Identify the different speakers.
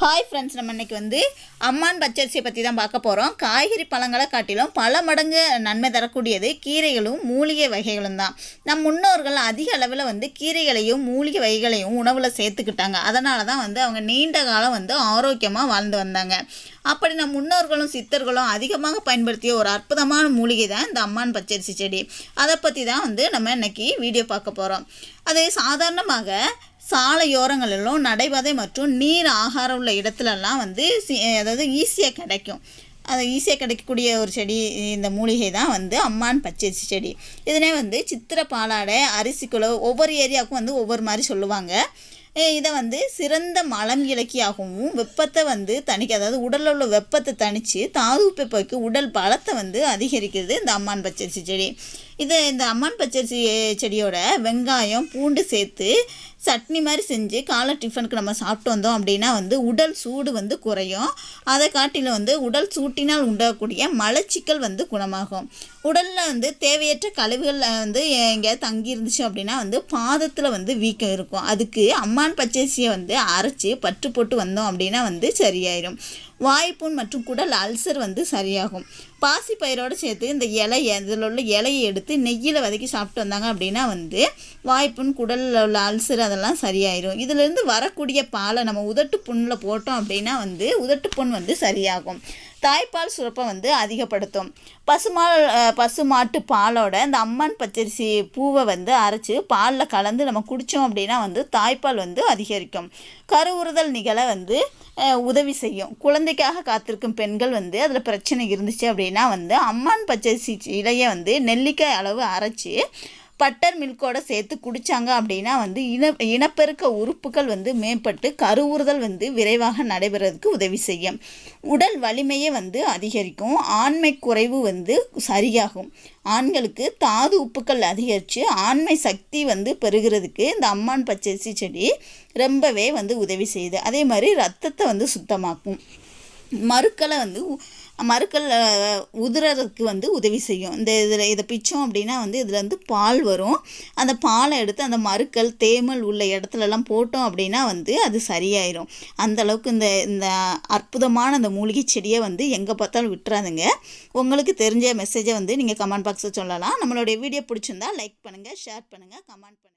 Speaker 1: Hi friends நம்ம இன்றைக்கி வந்து அம்மான் பச்சரிசியை பற்றி தான் பார்க்க போகிறோம் காய்கறி பழங்களை காட்டிலும் பல மடங்கு நன்மை தரக்கூடியது கீரைகளும் மூலிகை வகைகளும் தான். நம் முன்னோர்கள் அதிக அளவில் வந்து கீரைகளையும் மூலிகை வகைகளையும் உணவில் சேர்த்துக்கிட்டாங்க. அதனால தான் வந்து அவங்க நீண்ட காலம் வந்து ஆரோக்கியமாக வாழ்ந்து வந்தாங்க. அப்படி நம் முன்னோர்களும் சித்தர்களும் அதிகமாக பயன்படுத்திய ஒரு அற்புதமான மூலிகை தான் இந்த அம்மான் பச்சரிசி செடி. அதை பற்றி தான் வந்து நம்ம இன்னைக்கு வீடியோ பார்க்க போகிறோம் அது சாதாரணமாக சாலையோரங்களிலும் நடைபாதை மற்றும் நீர் ஆகாரம் உள்ள இடத்துலலாம் வந்து அதாவது ஈஸியாக கிடைக்கும். அது ஈஸியாக கிடைக்கக்கூடிய ஒரு செடி இந்த மூலிகை தான் வந்து அம்மான் பச்சரிசி செடி. இதனே வந்து சித்திர பாலாடை அரிசிக்குழு ஒவ்வொரு ஏரியாவுக்கும் வந்து ஒவ்வொரு மாதிரி சொல்லுவாங்க. இதை வந்து சிறந்த மலம் இலக்கியாகவும் வெப்பத்தை வந்து தணிக்க அதாவது உடலில் உள்ள வெப்பத்தை தணித்து தாதுப்பை போய்க்கு உடல் பலத்தை வந்து அதிகரிக்கிறது இந்த அம்மான் பச்சரிசி செடி. இது இந்த அம்மான் பச்சரிசி செடியோட வெங்காயம் பூண்டு சேர்த்து சட்னி மாதிரி செஞ்சு காலை டிஃபனுக்கு நம்ம சாப்பிட்டு வந்தோம் அப்படின்னா வந்து உடல் சூடு வந்து குறையும். அதை காட்டிலும் வந்து உடல் சூட்டினால் உண்டாகக்கூடிய மலச்சிக்கல் வந்து குணமாகும். உடலில் வந்து தேவையற்ற கழிவுகள் வந்து எங்கேயாவது தங்கி இருந்துச்சு அப்படின்னா வந்து பாதத்தில் வந்து வீக்கம் இருக்கும். அதுக்கு அம்மான் பச்சரிசியை வந்து அரைச்சி பற்று போட்டு வந்தோம் அப்படின்னா வந்து சரியாயிடும் வாய்ப்புண் மற்றும் குடல் அல்சர் வந்து சரியாகும். பாசி பயிரோடு சேர்த்து இந்த இலையை இதில் உள்ள இலையை எடுத்து நெய்யில் வதக்கி சாப்பிட்டு வந்தாங்க அப்படின்னா வந்து வாய்ப்புண் குடலில் உள்ள அல்சர் அதெல்லாம் சரியாயிடும் இதிலேருந்து வரக்கூடிய பாலை நம்ம உதட்டு புண்ணில் போட்டோம் அப்படின்னா வந்து உதட்டு புண் வந்து சரியாகும். தாய்ப்பால் சுரப்பை வந்து அதிகப்படுத்தும். பசுமால் பசுமாட்டு பாலோட இந்த அம்மன் பச்சரிசி பூவை வந்து அரைச்சி பாலில் கலந்து நம்ம குடித்தோம் அப்படின்னா வந்து தாய்ப்பால் வந்து அதிகரிக்கும். கருவுறுதல் நிகழ வந்து உதவி செய்யும். குழந்தைக்காக காத்திருக்கும் பெண்கள் வந்து அதில் பிரச்சனை இருந்துச்சு அப்படின்னா வந்து அம்மான் பச்சரிசி இலையை வந்து நெல்லிக்காய் அளவு அரைச்சி பட்டர் மில்கோட சேர்த்து குடித்தாங்க அப்படின்னா வந்து இன இனப்பெருக்க உறுப்புகள் வந்து மேம்பட்டு கருவுறுதல் வந்து விரைவாக நடைபெறதுக்கு உதவி செய்யும். உடல் வலிமையை வந்து அதிகரிக்கும். ஆண்மை குறைவு வந்து சரியாகும். ஆண்களுக்கு தாது உப்புக்கள் அதிகரித்து ஆண்மை சக்தி வந்து பெறுகிறதுக்கு இந்த அம்மான் பச்சரிசி செடி ரொம்பவே வந்து உதவி செய்யுது. அதே மாதிரி ரத்தத்தை வந்து சுத்தமாக்கும். மருக்களை வந்து மறுக்கல் மருக்கள் வந்து உதவி செய்யும். இந்த இதில் இதை பிச்சோம் அப்படின்னா வந்து இதில் வந்து பால் வரும். அந்த பாலை எடுத்து அந்த மறுக்கல் தேமல் உள்ள இடத்துலலாம் போட்டோம் அப்படின்னா வந்து அது சரியாயிரும். அந்த அளவுக்கு இந்த இந்த அற்புதமான அந்த மூலிகை செடியை வந்து எங்கே பார்த்தாலும் விட்டுறாதுங்க. உங்களுக்கு தெரிஞ்ச மெசேஜை வந்து நீங்கள் கமெண்ட் பாக்ஸில் சொல்லலாம். நம்மளுடைய வீடியோ பிடிச்சிருந்தா லைக் பண்ணுங்கள் ஷேர் பண்ணுங்கள் கமெண்ட் பண்ணுங்கள்